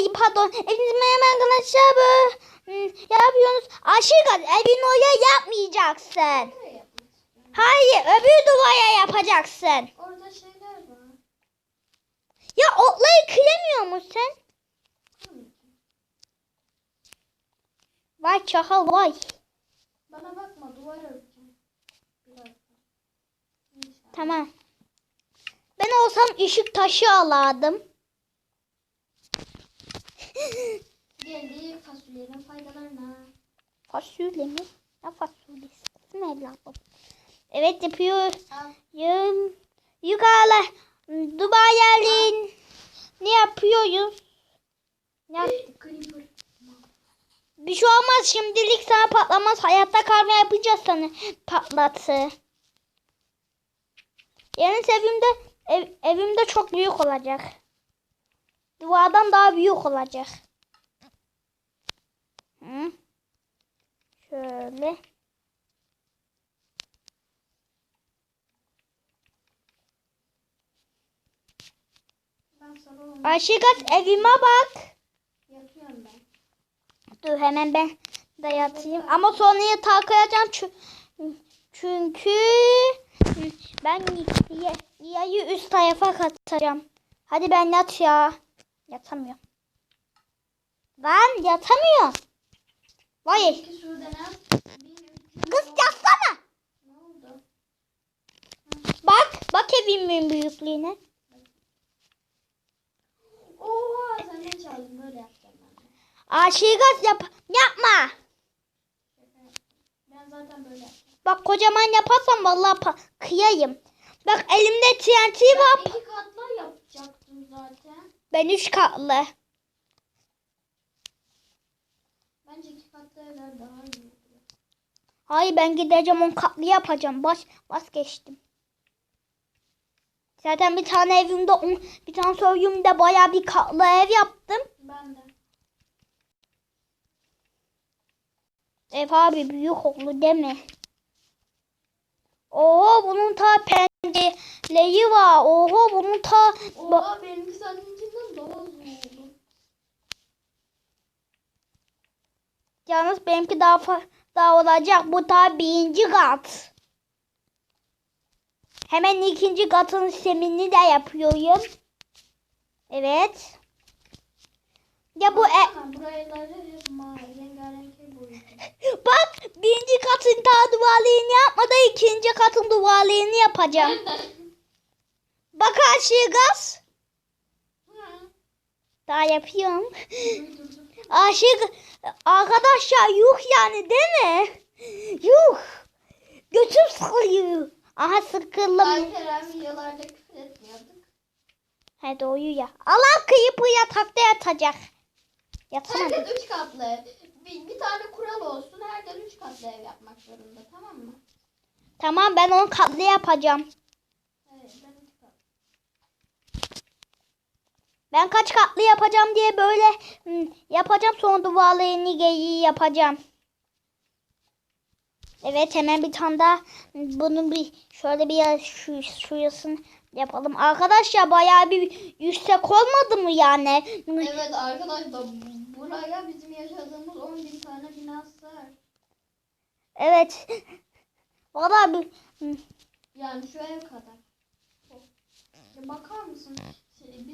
Ay pardon. Hepinize merhaba arkadaşlar. Bu, hmm, yapıyorsunuz. Aşık evin oraya yapmayacaksın. Hayır öbür duvara yapacaksın. Orada şeyler var. Ya otları kıramıyor musun sen? Vay çakal vay. Bana bakma duvar. İnşallah. Tamam. Ben olsam ışık taşı alardım. Geldik fasulyenin faydalarına. Fasulye mi? Ne fasulyesi? Kızım evladım. Evet yapıyor. Yum, yukarı. Dubai yerliğin. Ne yapıyoruz? Ne yaptık? Bir şey olmaz şimdilik sana patlamaz. Hayatta kalma yapacağız sana patlatı. Yalnız evimde ev, evimde çok büyük olacak. Duvardan daha büyük olacak. Hı? Şöyle. Ayşegat evime bak. yatıyorum ben. Dur hemen ben de yatayım. Ama sonra yatağa koyacağım çünkü ben yayı üst tarafa katacağım. Hadi ben yat ya. Yatamıyorum. Ben yatamıyorum. Vay. Kız yatsana. Bak. Bak evimin büyüklüğüne. Oha sen ne çaldın böyle yapacağım ben de. Aşigat yap. Yapma. Ben zaten böyle yapacağım. Bak kocaman yaparsam vallahi pa- kıyayım. Bak elimde TNT var. Ben iki katlı yapacaktım zaten. Ben üç katlı. Bence iki katlı evler daha iyi. Hayır ben gideceğim on katlı yapacağım. Baş vazgeçtim. Zaten bir tane evimde on, bir tane soyumda baya bir katlı ev yaptım. Ben de. Ev abi büyük oldu mi? Oo bunun ta pencereleri var. Oho bunun ta Oha benimki seninkinden daha uzun oldu. Yalnız benimki daha daha olacak. Bu ta birinci kat. Hemen ikinci katın sistemini de yapıyorum. Evet. Ya bu e. Bak birinci katın ta duvarlarını yapmadan ikinci katın duvarlarını yapacağım. Bak her şey gaz. Daha yapıyorum. Aşık arkadaşlar yuh yani değil mi? Yuh. Götüm sıkılıyor. Aha sıkıldım. Alperen videolarda küfür etmiyorduk. Hadi uyu ya. Allah kıyıp yatakta yatacak. Yatamadım. Herkes üç katlı. Bir, bir tane kural olsun. Herkes üç katlı ev yapmak zorunda. Tamam mı? Tamam ben on katlı yapacağım. Evet ben üç katlı. Ben kaç katlı yapacağım diye böyle hmm, yapacağım sonra duvarlarını geyiği yapacağım. Evet hemen bir tane daha hmm, bunun bir şöyle bir şu şurasını yapalım. Arkadaşlar bayağı bir yüksek olmadı mı yani? Evet arkadaşlar buraya bizim yaşadığımız 10 bin tane bina sığar. Evet. Vallahi bir, hmm, Yani şu ev kadar. Bakar mısın? Şey,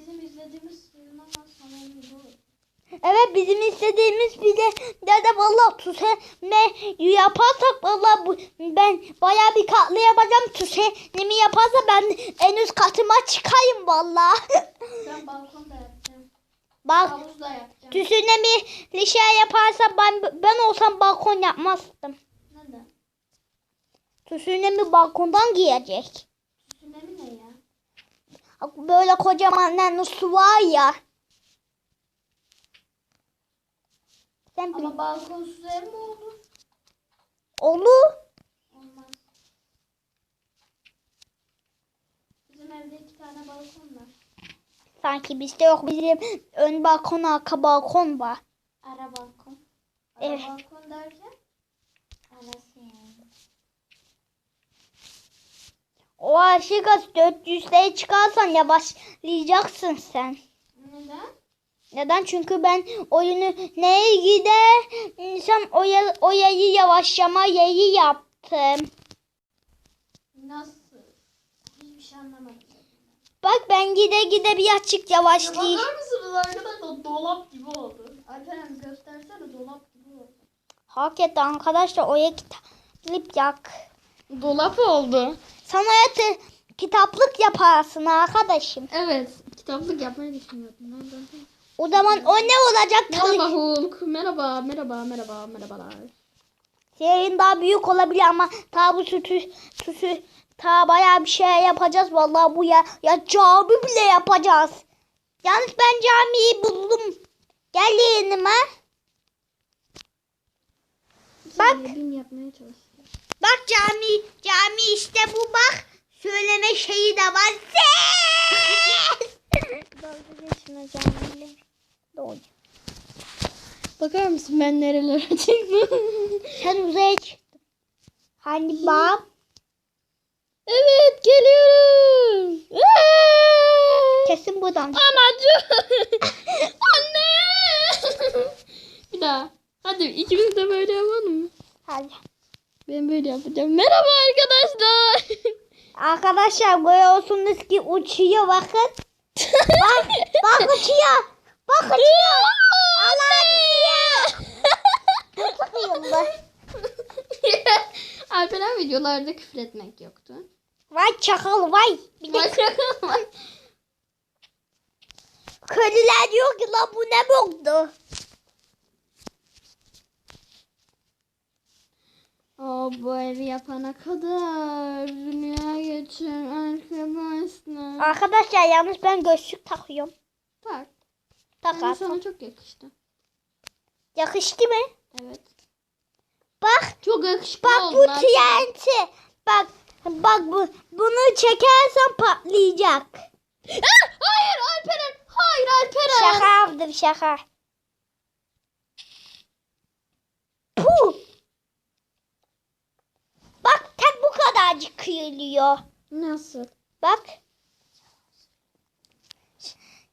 Bizim izlediğimiz sinema salonu. Evet bizim istediğimiz bile dede vallahi tüseme yaparsak vallahi bu, ben bayağı bir katlı yapacağım. Tüsenimi yaparsa ben en üst katıma çıkayım vallahi. Ben balkon da yapacağım. Bak Havuz da yapacağım. tüsenimi şey yaparsa ben ben olsam balkon yapmazdım. Neden? Tüsenimi balkondan giyecek. Böyle kocaman su var ya. Sen Ama balkonsuz ev mi olur? olur. Olmaz. Bizim evde iki tane balkon var. Sanki bizde yok. Bizim ön balkon, arka balkon var. Ara balkon. Ara Evet. balkon derken? Arası yani. O aşık 400'lere çıkarsan yavaşlayacaksın sen. Neden? Neden? Çünkü ben oyunu neye gider? İnsan oya, oyayı yavaşlama yayı yaptım. Nasıl? Hiçbir şey anlamadım. Bak ben gide gide bir açık Ya yavaşlayayım. bakar mısınız arkadaşlar dolap gibi oldu. Alperen göstersene dolap gibi oldu. Hakikaten arkadaşlar oya kitaplık yak. Dolap oldu. Sana yatı kitaplık yaparsın arkadaşım. Evet. Kitaplık yapmayı düşünüyordum. Ben de. O zaman o ne olacak? Merhaba Hulk. Merhaba, merhaba, merhaba, merhabalar. Senin daha büyük olabilir ama ta bu sütü, sütü ta bayağı bir şey yapacağız. Vallahi bu ya, ya cami bile yapacağız. Yalnız ben camiyi buldum. Gel yanıma. Bak. Yapmaya çalıştım. Bak cami, cami işte bu bak. Söyleme şeyi de var. Ses! Dalga geçme camiyle. Doğru. Bakar mısın ben nerelere çıktım? Sen uzaya çıktın. Hani bak. evet geliyorum. Kesin buradan. Anacığım. Anne. Bir daha. Hadi ikimiz de böyle yapalım mı? Hadi. Ben böyle yapacağım. Merhaba arkadaşlar. Arkadaşlar görüyorsunuz ki uçuyor bakın. bak, bak uçuyor. Bak uçuyor. Allah uçuyor. Ben. Alperen videolarda küfür etmek yoktu. Vay çakal vay. Bir de Bakalım. köylüler diyor ki lan bu ne boktu. Aa, bu evi yapana kadar dünya geçer arkadaşlar. Arkadaşlar yalnız ben gözlük takıyorum. Tak. Tak Yani sana çok yakıştı. Yakıştı mı? Evet. Bak Çok yakışıklı bak bu. TNT. Bak bak bu bunu çekersen patlayacak. Ah, Hayır Alperen. Hayır Alperen. Şaka yaptım şaka. Puh. Bak bu kadarcık kıyılıyor. Nasıl? Bak.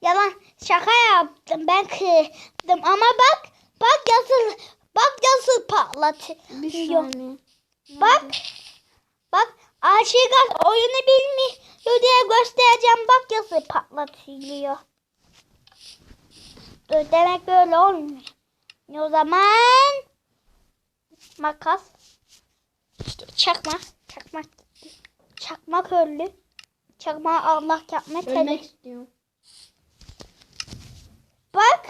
Yalan şaka yaptım ben kırdım ama bak bak nasıl bak nasıl patlatıyor. Bir saniye. Bak bak Aşık oyunu bilmiyor diye göstereceğim bak nasıl patlatılıyor. Demek böyle olmuyor. O zaman makas işte çakma çakma çakmak öldü. Çakma Allah yapma Ölmek istiyorum. Bak.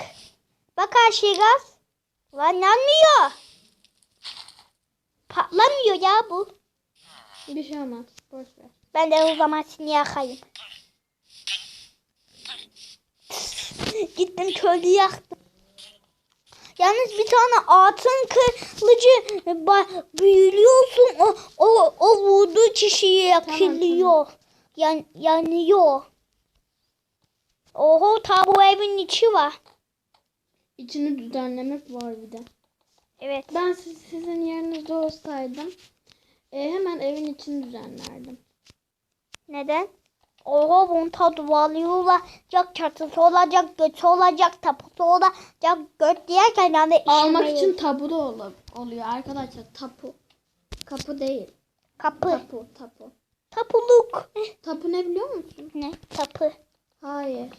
Bak Aşık Lan yanmıyor. Patlamıyor ya bu. Bir şey olmaz. Boş ver. Ben de o zaman seni yakayım. Gittim köylü yaktım. Yalnız bir tane altın kılıcı ba- büyülüyorsun o o o vurduğu kişiyi yakılıyor. Yan, yanıyor. Oho ta bu evin içi var. İçini düzenlemek var bir de. Evet. Ben siz, sizin yerinizde olsaydım e, hemen evin içini düzenlerdim. Neden? Oho bunun tadı olacak, çatısı olacak, götü olacak, tapusu olacak, göt diyerken yani Almak için tabu da ol- oluyor arkadaşlar. Tapu. Kapı değil. Kapı. Tapu. Tapu. Tapuluk. Tapu ne biliyor musun? Ne? Tapı. Hayır.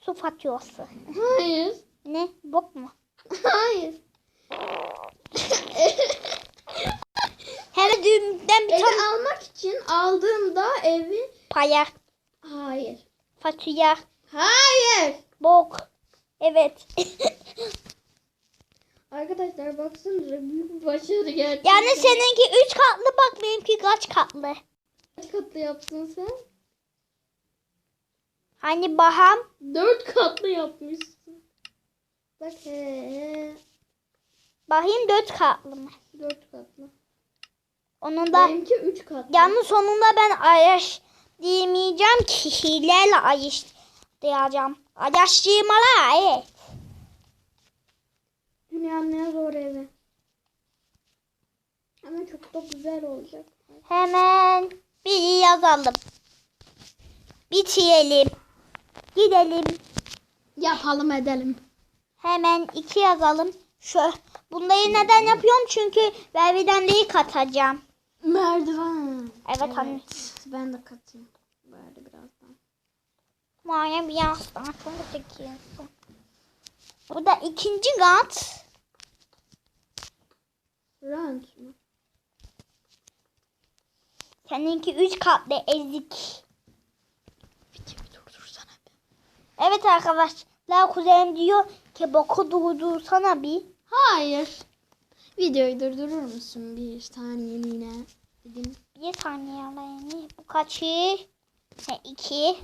Su faturası. Hayır. Ne? Bok mu? Hayır. Hem düğümden bir tane almak için aldığımda evi... paya, Hayır. fatura, Hayır. bok. Evet. Arkadaşlar baksanıza büyük bir başarı gerçekten. yani seninki üç katlı bak benimki kaç katlı. Kaç katlı yaptın sen? Hani baham Dört katlı yapmışsın. Bak he. Bahim dört katlı mı? Dört katlı. Onun da Benimki üç katlı. Yalnız sonunda ben ayaş diyemeyeceğim ki hileyle ayaş diyeceğim. Ayaşçıymalar evet. Dünyanın en zor evi. Ama çok da güzel olacak. Hemen bir yazalım. Bitirelim. Gidelim. Yapalım edelim. Hemen iki yazalım. Şu bunları neden yapıyorum? Çünkü Vervidende'yi katacağım. Merdiven. Evet, anne. Ben de katayım. Böyle birazdan. Maya bir yastığı aklımda çekiyorsun. Bu da ikinci kat. Rant mı? Seninki üç katlı ezik. Evet arkadaşlar kuzenim diyor ki boku durdursana bir. Hayır. Videoyu durdurur musun bir saniyeliğine? Dedim. Bir saniye alayım. Bu kaçı? Ha, iki.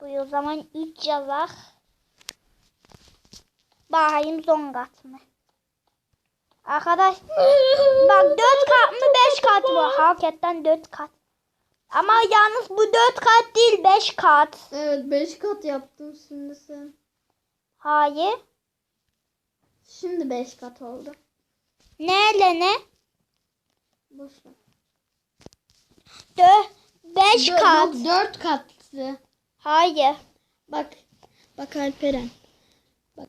Bu o zaman üç yazar. Bakayım son kat mı? Arkadaş bak dört kat mı beş kat mı? Hakikaten dört kat. Ama yalnız bu dört kat değil beş kat. Evet 5 kat yaptım şimdi sen. Hayır. Şimdi 5 kat oldu. Neyle ne? Boş ver. Dö beş Dö- kat. Yok 4 katlı. Hayır. Bak. Bak Alperen. Bak.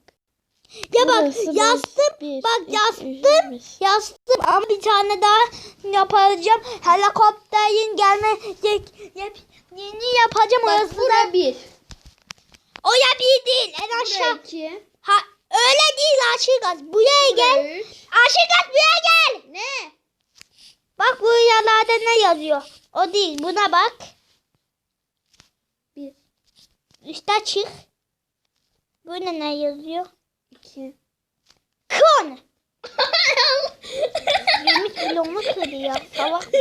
Ya bak Burası beş, yazdım. bir, bak iki, üç, beş. Yazdım ama bir tane daha yapacağım. Helikopterin gelmeyecek. Yap, yeni yapacağım. Bak Orası bura da. 1. O ya bir değil. En Bura aşağı. 2. Ha, öyle değil Aşık Buraya gel. 3. Aşık buraya gel. Ne? Bak bu yerlerde ne yazıyor? O değil. Buna bak. 1. Üste çık. Bu ne yazıyor? 2. Kon. 20 kilometre ya. Salak?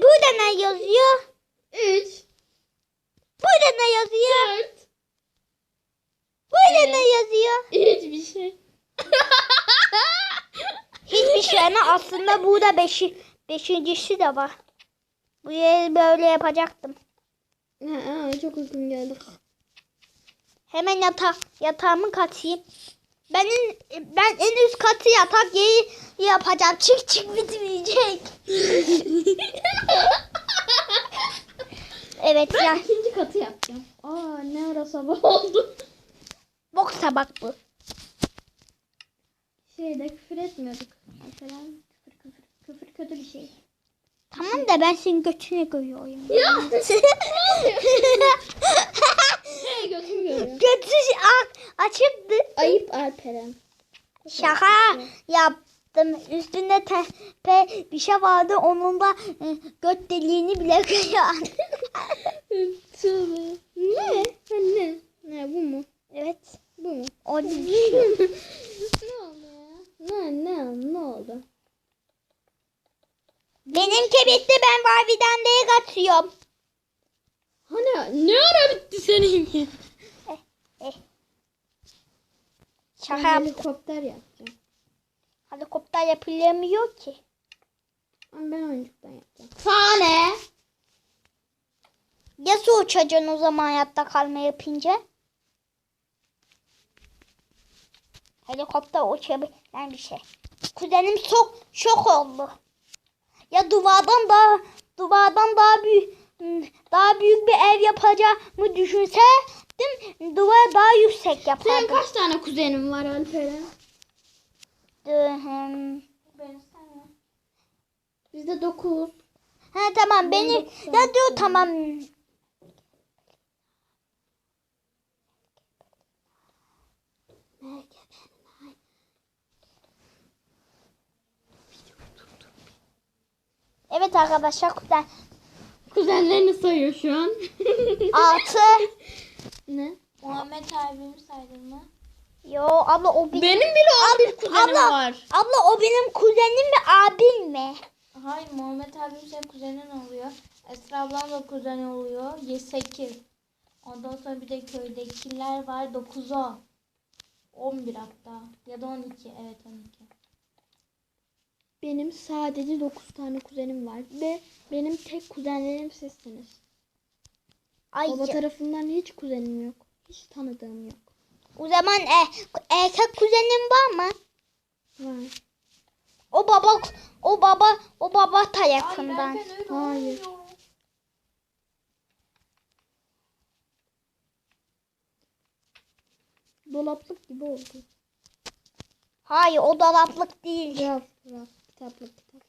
Burada ne yazıyor? 3. Burada ne yazıyor? 4. Burada Evet. ne yazıyor? Hiçbir şey. Hiçbir şey ama aslında burada beşi, beşincisi de var. Bu yeri böyle yapacaktım. Ha, ha, çok uykum geldi. Hemen yatak, yatağımı katayım. Ben en, ben en üst katı yatak yeri yapacağım. Çık çık bitmeyecek. evet Ben ya. ikinci katı yapacağım. Aa ne ara sabah oldu. Bok sabak bu. Şeyde küfür etmiyorduk. Mesela küfür kötü bir şey. Tamam da ben senin götüne koyuyorum. Ya. Hey götüm görüyor. Götü a- açıktı. Ayıp Alperen. Şaka yaptım. Üstünde tepe bir şey vardı. Onun da e, göt deliğini bile. Tövbe. Ne? Ha, ne? Ne bu mu? evet. Bu mu? O değil. ne oldu ya? Ne ne ne oldu? Benimki bitti. Ben Barbie'den de katıyorum. Hani ne ara bitti senin? Şaka Ben yap- helikopter yapacağım. Helikopter yapılamıyor ki. Ama ben oyuncuktan yapacağım. Sahne. Nasıl uçacaksın o zaman hayatta kalma yapınca? Helikopter uçabilen bir şey. Kuzenim çok şok oldu. Ya duvardan daha duvardan daha büyük daha büyük bir ev yapacağımı düşünseydim duvar daha yüksek Senin yapardım. kaç tane kuzenin var Alperen? Ben. Bizde 9. Ha tamam beni dokuz ya diyor tamam. Evet arkadaşlar kuzen Kuzenlerini sayıyor şu an. altı. ne? Muhammed abimi saydın mı? Yo abla o benim. Benim bile 11 kuzenim abla, var. Abla o benim kuzenim mi abim mi? Hayır Muhammed abim senin kuzenin oluyor. Esra ablam da kuzen oluyor. 8. Ondan sonra bir de köydekiler var 9 10. 11 hatta. Ya da 12. Evet 12. Benim sadece 9 tane kuzenim var ve benim tek kuzenlerim sizsiniz. Ay Baba tarafından hiç kuzenim yok. Hiç tanıdığım yok. o zaman e, erkek kuzenim var mı? Var. O baba o baba o baba tarafından. öyle Hayır. olmuyor. dolaplık gibi oldu. Hayır o dolaplık değil. Raf, raf, kitaplık, kitap.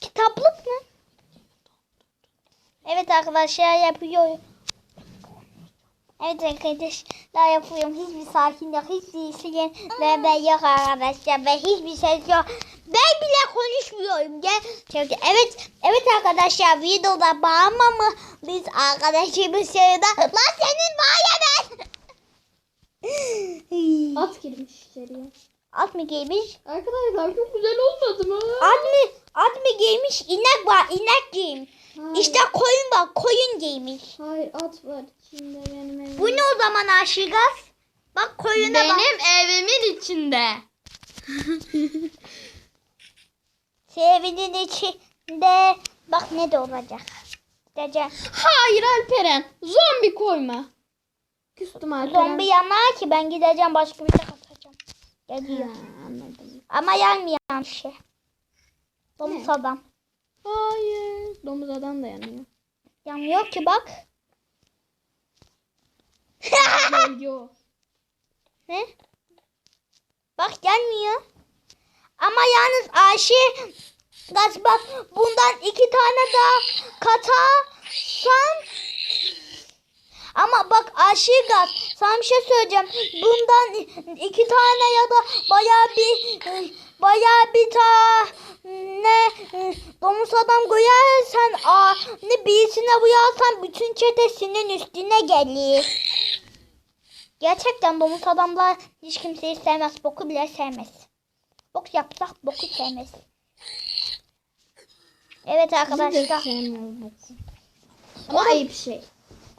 Kitaplık mı? Evet arkadaşlar yapıyorum. Evet arkadaşlar yapıyorum. Hiçbir sakin yok. Hiçbir şey ve ben yok arkadaşlar. Ve hiçbir ses yok. Ben bile konuşmuyorum. Gel. Çünkü evet evet arkadaşlar videoda bağırma mı? Biz arkadaşımız yanında. Lan senin var ya ben. At girmiş içeriye. At mı giymiş? Arkadaşlar çok güzel olmadı mı? At mı? At mı giymiş? İnek var. inek. Hayır. İşte koyun var. Koyun giymiş. Hayır at var içinde benim evim. Bu ne o zaman Aşigas? Bak koyuna bak. Benim evimin içinde. Sevinin içinde. Bak ne de olacak. Diyeceğim. Hayır Alperen. Zombi koyma. Küstüm Alperen. Zombi yanar ki ben gideceğim başka bir şey katacağım. Ha, anladım. Ama yanmayan bir şey. Domuz Ne? adam. Hayır. Domuz adam da yanıyor. Yanmıyor ki bak. Yo. ne? Bak gelmiyor. Ama yalnız Ayşe Gaz bak bundan iki tane daha katarsan ama bak Gaz sana bir şey söyleyeceğim. Bundan iki tane ya da bayağı bir bayağı bir tane domuz adam koyarsan ne birisine uyarsan bütün çete senin üstüne gelir. Gerçekten domuz adamlar hiç kimseyi sevmez. Boku bile sevmez. Bok yapsak boku sevmez. Evet arkadaşlar. Ama ayıp şey.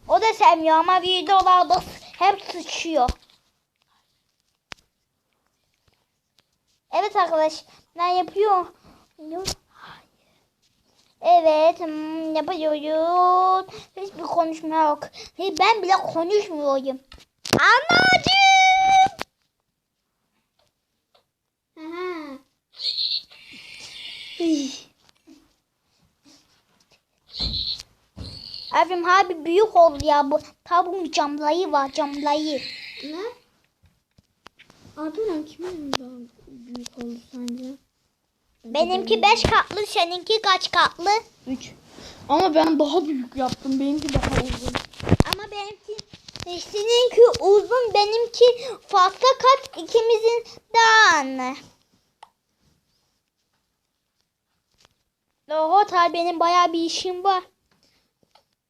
O da sevmiyor ama videolarda hep sıçıyor. Evet arkadaş. Ne yapıyor? Evet hmm, yapıyoruz. Hiçbir konuşma yok. Ben bile konuşmuyorum. Anacığım. Aha. Abim abi büyük oldu ya bu. Tabuğun camlayı var camlayı. Ne? Alperen kimin daha büyük oldu sence? Benimki 5 katlı seninki kaç katlı? 3. Ama ben daha büyük yaptım. Benimki daha uzun. Ama benimki seninki uzun benimki fazla kat ikimizin daha anne. Oho tabi benim bayağı bir işim var.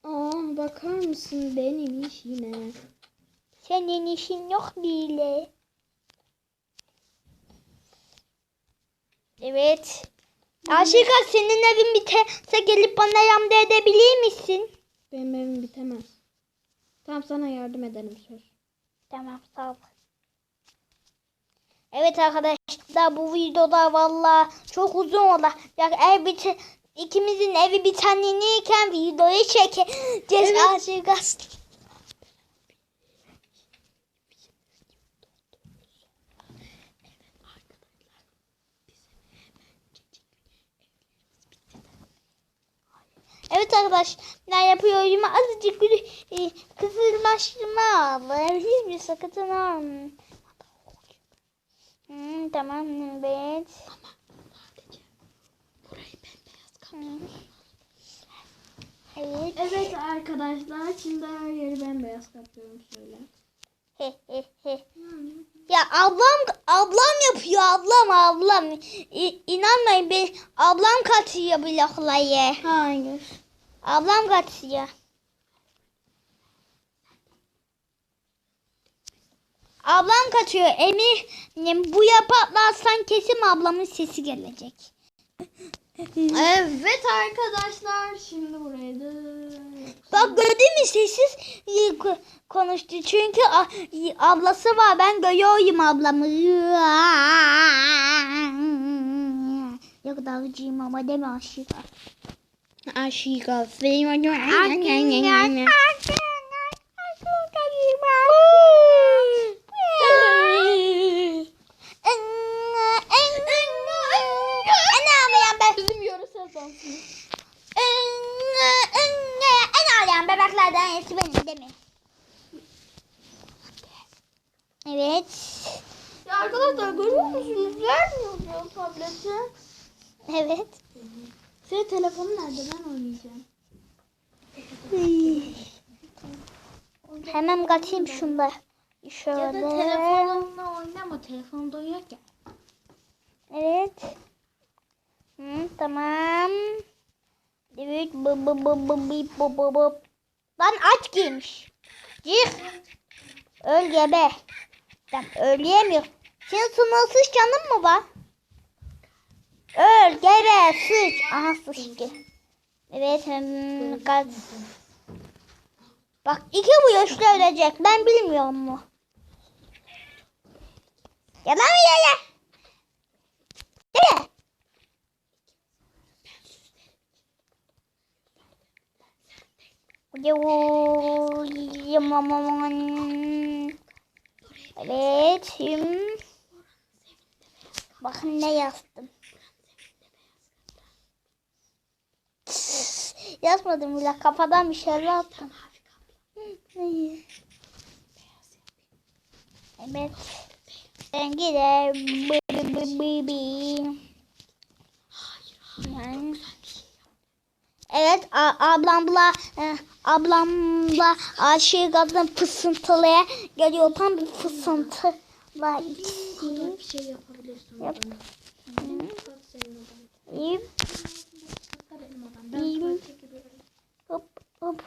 Aa bakar mısın benim işime? Senin işin yok bile. Evet. Aşıka senin evin biterse gelip bana yardım edebilir misin? Benim evim bitemez. Tamam sana yardım ederim söz. Tamam sağ ol. Evet arkadaşlar bu videoda valla çok uzun. Ya ev biti ikimizin evi bitenliğiyken videoyu çekeceğiz. Evet. Aşıka. Evet arkadaşlar yapıyorum. Azıcık bir e, kısırlaştırma aldı. Hiçbir sakatın olmadı. Hmm, tamam evet. Evet. Evet arkadaşlar şimdi her yeri bembeyaz kaplıyorum şöyle. Ya ablam ablam yapıyor ablam ablam. İ, inanmayın ben ablam katıyor bloklayı. Hayır. Ablam katıyor. Ablam katıyor. Eminim bu yapatlarsan kesin ablamın sesi gelecek. Evet arkadaşlar şimdi buraya da Bak gördün mü sessiz e, ko- konuştu. Çünkü ablası var. Ben görüyorum ablamı. Ne kadar acıyım ama deme aşık. Aşika En ağlayan be. Bizim yöresel dansımız. En ağlayan bebeklerden iyisi benim değil mi? Evet. Ya arkadaşlar görüyor musunuz? Vermiyor ya tableti. Evet. Senin telefonun nerede? Ben oynayacağım. Hemen kaçayım şunda. Şöyle. Ya da telefonunla oynama. Telefonda yok ya. Evet. Hı, tamam. Evet. Bu bu bu bu bu bu bu bu. Lan aç giymiş. Cih. Öl gebe. Ben öleyemiyor. Senin sınırsız canın mı var? Öl gebe sıç. Aha sıçtı. Evet. Kaç. Bak iki bu yaşta ölecek. Ben bilmiyorum mu? Yalan mı yalan? Değil mi? Evet. Şimdi bakın ne yazdım. Yazmadım bile kafadan bir şeyler attım. Evet. Rengi de bı bı bı bı bı. Yani. Evet ablamla e, ablamla aşık kadın fısıltıya geliyor tam bir fısıltı var. Bir şey yapabilirsin Yap. odana. Benim kat senin odan. İyi. Kat benim odam. İyi. Ben tuvalete giriyorum. Hop hop.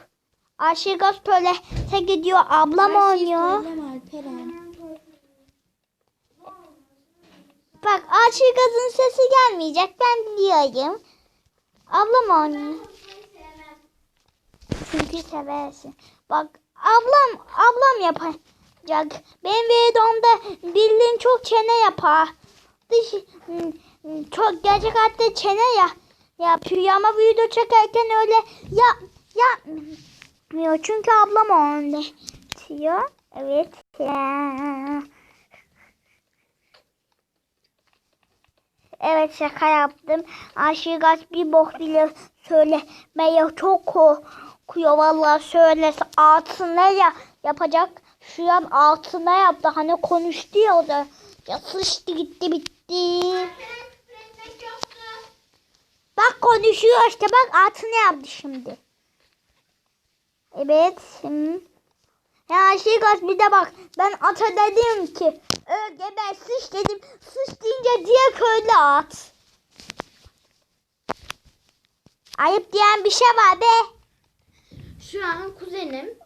Aşık gaz tuvalete gidiyor ablam oynuyor. Söyleme Alperen. Bak aşık gazın sesi gelmeyecek ben biliyorum. Ablam oynuyor. Çünkü seversin. Bak ablam ablam yapacak. Benim videomda bildiğin çok çene yapar. Dış, hmm, çok gerçek hayatta çene ya yapıyor ama video çekerken öyle ya yapmıyor. Çünkü ablam onu diyor. Evet. Evet şaka yaptım. Aşık bir bok bile söylemeye çok korkuyor. Vallahi söylese altına ya yapacak. Şu an altına yaptı. Hani konuştu ya o da. Ya sıçtı gitti bitti. Bak konuşuyor işte bak altına yaptı şimdi. Evet. Hı. Ya şey kaç bir de bak ben ata dedim ki öyle ben sıç dedim sıç deyince diye köylü at. Ayıp diyen bir şey var be. Şu an kuzenim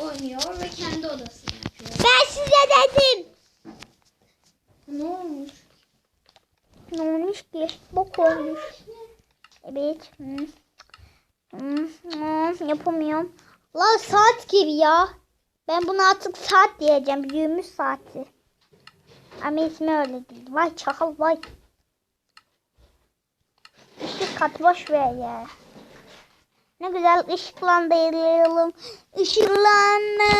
oynuyor ve kendi odasını yapıyor. Ben size dedim. Ne olmuş? Ne olmuş ki? Bok olmuş. Evet. Hı, hı, yapamıyorum. La saat gibi ya. Ben buna artık saat diyeceğim. Büyümüş saati. Ama ismi öyle değil. Vay çakal vay. Işık kat boş ver ya. Ne güzel ışıklandıralım. Işıklanma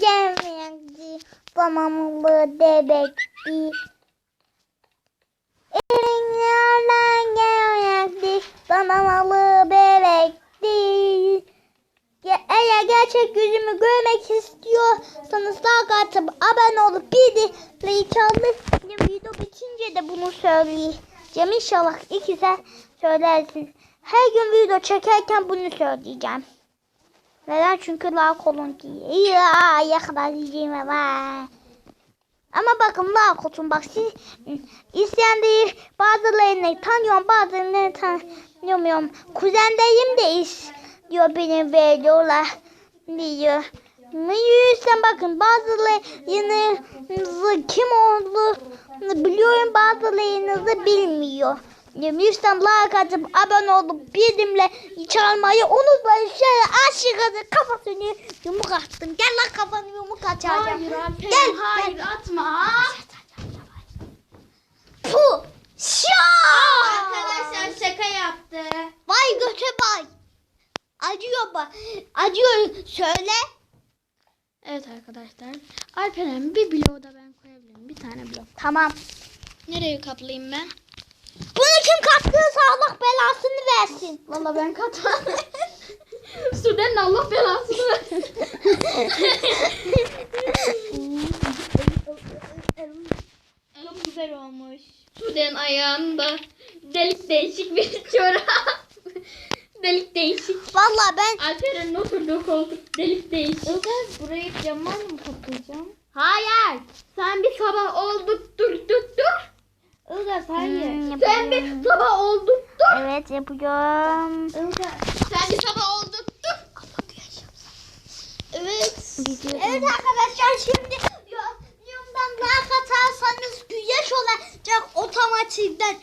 gelmeyecek. Tamamlı bebekti. Elinlerden gelmeyecek. Tamamlı bebekti. Ya, eğer gerçek yüzümü görmek istiyorsanız like atıp abone olup like alıp video bitince de bunu söyleyeceğim. İnşallah ikisi söylersin. Her gün video çekerken bunu söyleyeceğim. Neden? Çünkü like olun diye. Ya yakalayacağım var. Ama bakın like olsun bak siz isteyen değil bazılarını tanıyorum bazılarını tanımıyorum. Kuzendeyim de istiyor benim videolar diyor. Yüzden bakın bazılarınızı kim olduğunu biliyorum bazılarınızı bilmiyor. Yüzden like atıp abone olup bildirimle çalmayı unutmayın. Şöyle aşık adı kafasını yumuk attım. Gel lan kafanı yumuk açacağım. Hayır Alperen. Gel, hayır gel. atma. Puh. Şa! Arkadaşlar şaka yaptı. Vay göte bay. Acıyor bak. Acıyor. Söyle. Evet arkadaşlar. Alperen bir bloğu da ben koyabilirim. Bir tane blok. Tamam. Nereye kaplayayım ben? Bunu kim kattıysa Allah belasını versin. Valla ben katmadım. Sudenin Allah belasını versin. Elim güzel olmuş. Suden ayağında delik değişik bir çorap. delik değişik. Valla ben... Alperen'in oturduğu koltuk delik değişik. Ilgaz burayı camlarla mı kaplayacağım? Hayır. Sen bir sabah olduk dur dur dur. Ilgaz hayır. Hmm, Sen bir sabah olduk dur. evet yapıyorum. Ilgaz. Sen bir sabah olduk dur. Evet. Evet arkadaşlar şimdi yorumdan like atarsanız güneş olacak otomatikten